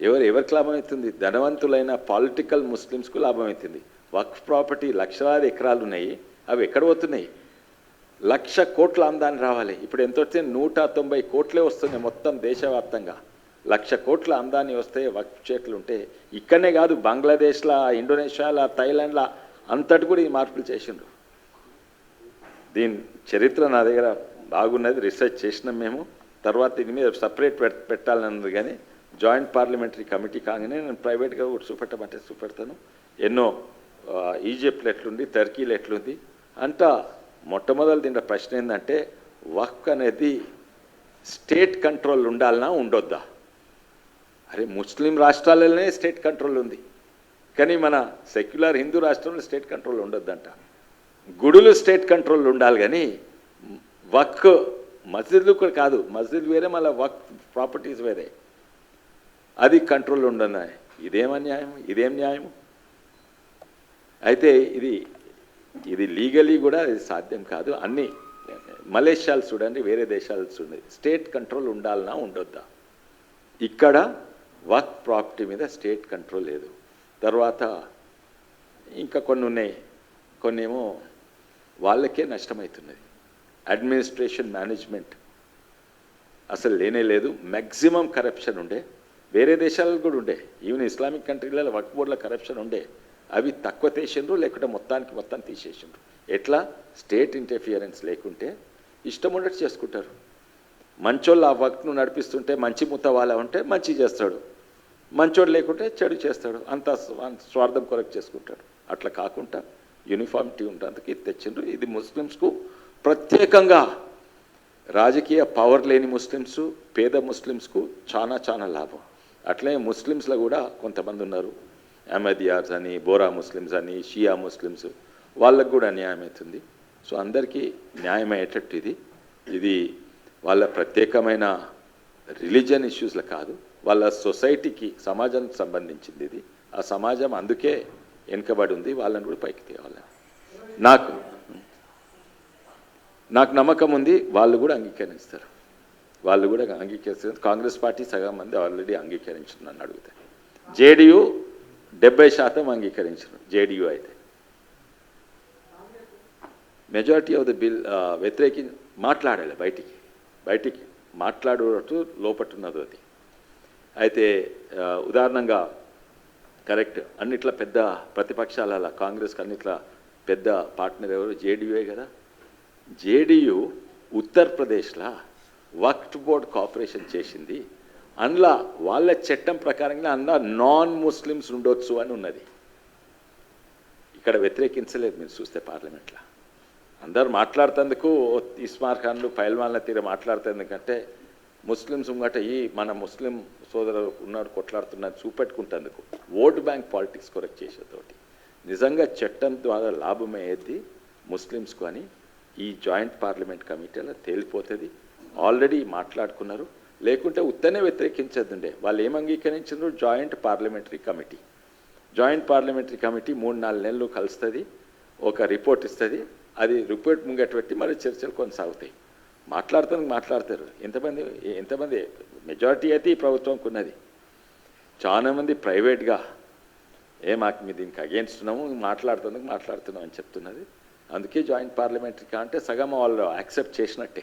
ఎవరు ఎవరికి లాభం అవుతుంది ధనవంతులైన పాలిటికల్ ముస్లిమ్స్కు లాభం అవుతుంది వక్ఫ్ ప్రాపర్టీ లక్షలాది ఎకరాలు ఉన్నాయి అవి ఎక్కడ పోతున్నాయి? లక్ష కోట్ల ఆమ్దాని రావాలి. ఇప్పుడు ఎంత వచ్చింది నూట తొంభై కోట్లే వస్తున్నాయి మొత్తం దేశవ్యాప్తంగా. లక్ష కోట్ల ఆమ్దాని వస్తే వక్ఫ్ చేతులు ఉంటే ఇక్కడనే కాదు బంగ్లాదేశ్లా ఇండోనేషియాలా థైలాండ్లా అంతటి కూడా ఈ మార్పులు చేసిండ్రు. దీని చరిత్ర నా దగ్గర బాగున్నది రీసెర్చ్ చేసినాం మేము. తర్వాత దీని మీద సపరేట్ పెట్టాలన్నది కానీ జాయింట్ పార్లమెంటరీ కమిటీ కాగానే నేను ప్రైవేట్గా కూడా చూపెట్టమంటే చూపెడతాను. ఎన్నో ఈజిప్ట్లు ఈజిప్ట్లో ఎట్లుంది టర్కీలు ఎట్లుంది అంతా మొట్టమొదటి దీంట్లో ప్రశ్న ఏంటంటే వక్ అనేది స్టేట్ కంట్రోల్ ఉండాలన్నా ఉండొద్దా? అరే ముస్లిం రాష్ట్రాలలోనే స్టేట్ కంట్రోల్ ఉంది. కానీ మన సెక్యులర్ హిందూ రాష్ట్రంలో స్టేట్ కంట్రోల్ ఉండొద్దంట. గుడులు స్టేట్ కంట్రోల్ ఉండాలి కానీ వక్ మస్జిద్లు కూడా కాదు. మస్జిద్ వేరే మళ్ళీ వక్ ప్రాపర్టీస్ వేరే. అది కంట్రోల్ ఉండదు ఇదేం అన్యాయం? ఇదేం న్యాయం అయితే ఇది ఇది లీగలీ కూడా ఇది సాధ్యం కాదు. అన్ని మలేషియాలు చూడండి వేరే దేశాలు చూడండి. స్టేట్ కంట్రోల్ ఉండాలన్నా ఉండొద్దా? ఇక్కడ వర్క్ ప్రాపర్టీ మీద స్టేట్ కంట్రోల్ లేదు. తర్వాత ఇంకా కొన్ని ఉన్నాయి. కొన్ని ఏమో వాళ్ళకే నష్టమవుతున్నది. అడ్మినిస్ట్రేషన్ మేనేజ్మెంట్ అసలు లేనే లేదు. మ్యాక్సిమం కరప్షన్ ఉండే. వేరే దేశాలలో కూడా ఉండే. ఈవెన్ ఇస్లామిక్ కంట్రీలలో వర్క్ బోర్డులో కరప్షన్ ఉండే. అవి తక్కువ తీసిండ్రు లేకుంటే మొత్తానికి మొత్తం తీసేసిండ్రు. ఎట్లా? స్టేట్ ఇంటర్ఫియరెన్స్ లేకుంటే ఇష్టం ఉన్నట్టు చేసుకుంటారు. మంచోళ్ళు ఆ వర్క్ను నడిపిస్తుంటే మంచి ముత్త వాళ్ళ ఉంటే మంచి చేస్తాడు. మంచోడు లేకుంటే చెడు చేస్తాడు. అంత స్వార్థం కొరకు చేసుకుంటాడు. అట్లా కాకుండా యూనిఫామిటీ ఉండడానికి ఇది తెచ్చిండ్రు. ఇది ముస్లిమ్స్కు ప్రత్యేకంగా రాజకీయ పవర్ లేని ముస్లిమ్స్ పేద ముస్లిమ్స్కు చాలా చాలా లాభం. అట్లే ముస్లిమ్స్లో కూడా కొంతమంది ఉన్నారు. అహ్మదియాస్ అని బోరా ముస్లిమ్స్ అని షియా ముస్లిమ్స్ వాళ్ళకు కూడా న్యాయం అవుతుంది. సో అందరికీ న్యాయం అయ్యేటట్టు ఇది. ఇది వాళ్ళ ప్రత్యేకమైన రిలీజియన్ ఇష్యూస్లో కాదు. వాళ్ళ సొసైటీకి సమాజానికి సంబంధించింది ఇది. ఆ సమాజం అందుకే వెనుకబడి ఉంది. వాళ్ళని కూడా పైకి తేవాలి. నాకు నాకు నమ్మకం ఉంది. వాళ్ళు కూడా అంగీకరిస్తారు. వాళ్ళు కూడా అంగీకరిస్తారు కాంగ్రెస్ పార్టీ సగం మంది ఆల్రెడీ అంగీకరించారు నన్ను అడిగితే. జేడీయూ డెబ్బై శాతం అంగీకరించారు జేడీయూ అయితే. మెజారిటీ ఆఫ్ ద బిల్ వ్యతిరేకి మాట్లాడాలి బయటికి. బయటికి మాట్లాడేటట్టు లోపట్టున్నది అది. అయితే ఉదాహరణంగా కరెక్ట్ అన్నిట్ల పెద్ద ప్రతిపక్షాల కాంగ్రెస్కి అన్నిట్ల పెద్ద పార్ట్నర్ ఎవరు? జేడీయూఏ కదా. జేడీయూ ఉత్తరప్రదేశ్లో వక్ట్ బోర్డ్ కాపరేషన్ చేసింది. అందులో వాళ్ళ చట్టం ప్రకారంగా అందులో నాన్ ముస్లిమ్స్ ఉండొచ్చు అని ఉన్నది. ఇక్కడ వ్యతిరేకించలేదు మీరు చూస్తే పార్లమెంట్లో. అందరు మాట్లాడుతందుకు ఇస్మార్ ఖాన్లు పైల్వాన్ల తీరు మాట్లాడుతుందుకంటే ముస్లిమ్స్ ఉంగట ఈ మన ముస్లిం సోదరులు ఉన్నాడు కొట్లాడుతున్నది చూపెట్టుకుంటందుకు ఓట్ బ్యాంక్ పాలిటిక్స్ కొరకు చేసేతోటి. నిజంగా చట్టం ద్వారా లాభమయ్యేది ముస్లిమ్స్కు అని ఈ జాయింట్ పార్లమెంట్ కమిటీలో తేలిపోతుంది. ఆల్రెడీ మాట్లాడుకున్నారు. లేకుంటే ఉత్తనే వ్యతిరేకించదుండే వాళ్ళు ఏం అంగీకరించారు joint parliamentary committee. Joint parliamentary committee మూడు నాలుగు నెలలు కలుస్తుంది. ఒక రిపోర్ట్ ఇస్తుంది. అది రిపోర్ట్ ముంగట పెట్టి మరి చర్చలు కొనసాగుతాయి. మాట్లాడుతానికి మాట్లాడతారు. ఎంతమంది ఎంతమంది మెజారిటీ అయితే ఈ ప్రభుత్వంకి ఉన్నది. చాలామంది ప్రైవేట్గా ఏ మాకు మీ దీనికి అగేన్స్ట్ ఉన్నాము మాట్లాడుతున్నందుకు మాట్లాడుతున్నాం అని చెప్తున్నది. అందుకే జాయింట్ పార్లమెంటరీ అంటే సగం వాళ్ళు యాక్సెప్ట్ చేసినట్టే.